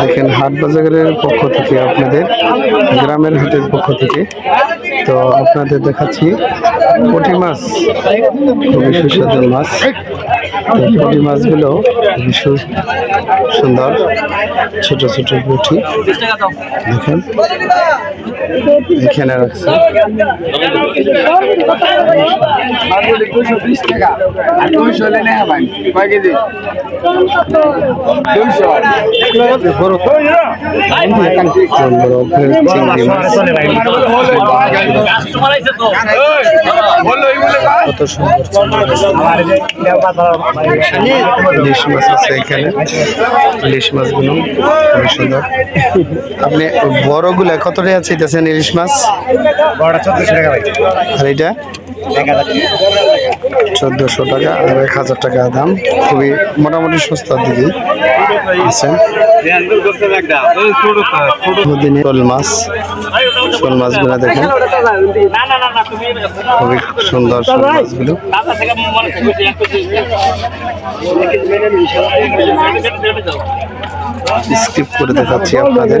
দেখেন হাট বাজারের পক্ষ থেকে আপনাদের, গ্রামের হাটের পক্ষ থেকে। তো আপনাদের দেখাচ্ছি পুঁটি মাছ, খুবই সুস্বাদু মাছ। পুঁটি মাছগুলো ভীষণ সুন্দর ছোট ছোট পুঁটি দেখেন এখানে রাখছে কত সুন্দর ইলিশ মাছ আছে এখানে। ইলিশ মাছগুলো খুবই সুন্দর। আপনি বড়গুলা কত টাকা চাইতেছেন ইলিশ মাছ? বড়টা চোদ্দশো টাকা ভাই। আর এটা? চোদ্দোশো টাকা আর এক হাজার টাকা দাম। খুবই মোটামুটি সস্তার দিকে আছেন শোল মাছ। শোল মাছগুলো দেখেন। খুবই সুন্দর শোল মাছগুলো। স্কিপ করে দেখাচ্ছি আপনাদের।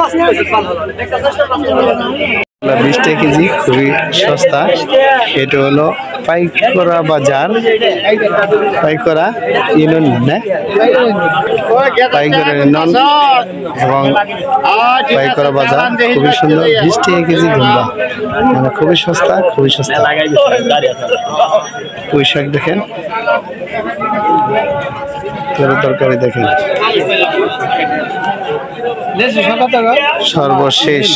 কষ্ট বিশ টাকা কেজি খুবই সস্তা। এটা হলো পাইকরা বাজার। পাইকরা ইউনিয়ন না? পাইকরা ইউনিয়ন এবং পাইকরা বাজার। খুবই সুন্দর বিশ টাকা কেজি গুম্বা মানে খুবই সস্তা খুবই সস্তা। পুঁই শাক দেখেন তরকারি দেখেন। সর্বশেষ।